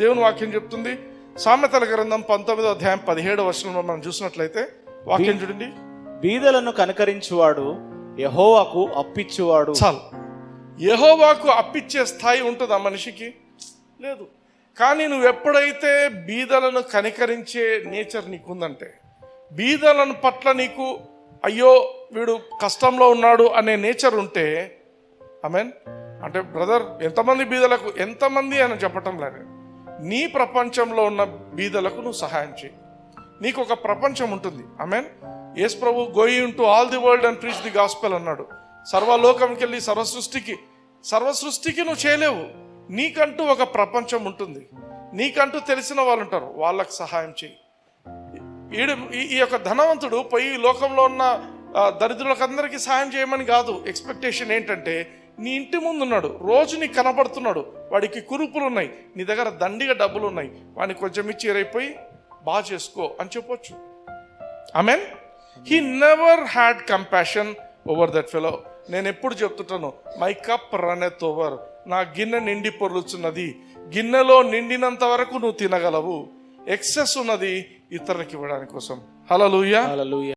దేవుని వాక్యం చెప్తుంది. సామెతల గ్రంథం పంతొమ్మిదో అధ్యాయం పదిహేడు వర్షంలో మనం చూసినట్లయితే వాక్యం చూడండి. బీదలను కనకరించువాడు యహోవాకు అప్పిచ్చువాడు. చాలు. యెహోవాకు అప్పిచ్చే స్థాయి ఉంటుంది ఆ మనిషికి? లేదు. కానీ నువ్వు ఎప్పుడైతే బీదలను కనికరించే నేచర్ నీకుందంటే బీదలను పట్ల నీకు అయ్యో వీడు కష్టంలో ఉన్నాడు అనే నేచర్ ఉంటే మీన్ అంటే బ్రదర్ ఎంతమంది బీదలకు ఎంతమంది అని చెప్పటం లేదు. నీ ప్రపంచంలో ఉన్న బీదలకు నువ్వు సహాయం చేయి. నీకు ఒక ప్రపంచం ఉంటుంది. Mean Yesu Prabhu going to all the world and preach the gospel అన్నాడు. సర్వలోకంకి వెళ్ళి సర్వ సృష్టికి సర్వ సృష్టికి నువ్వు చేయలేవు. నీకంటూ ఒక ప్రపంచం ఉంటుంది. నీకంటూ తెలిసిన వాళ్ళు ఉంటారు. వాళ్ళకి సహాయం చేయి. ఈడు ఈ- ఈ యొక్క ధనవంతుడు పోయి లోకంలో ఉన్న దరిద్రులకు దరిద్రులకందరికీ సహాయం చేయమని కాదు. ఎక్స్పెక్టేషన్ ఏంటంటే నీ ఇంటి ముందు ఉన్నాడు రోజు నీకు కనబడుతున్నాడు. వాడికి కురుపులు ఉన్నాయి నీ దగ్గర దండిగా డబ్బులు ఉన్నాయి వాడిని కొంచెం ఇచ్చి ఎరైపోయి బాగా చేసుకో అని చెప్పొచ్చు. Mean he never had compassion over that fellow నేను ఎప్పుడు చెప్తుంటాను మై కప్ రనెత్ ఓవర్ నా గిన్నె నిండి పొర్లుచున్నది. గిన్నెలో నిండినంత వరకు నువ్వు తినగలవు. ఎక్సెస్ ఉన్నది ఇతరులకు ఇవ్వడానికి కోసం హలో లూయా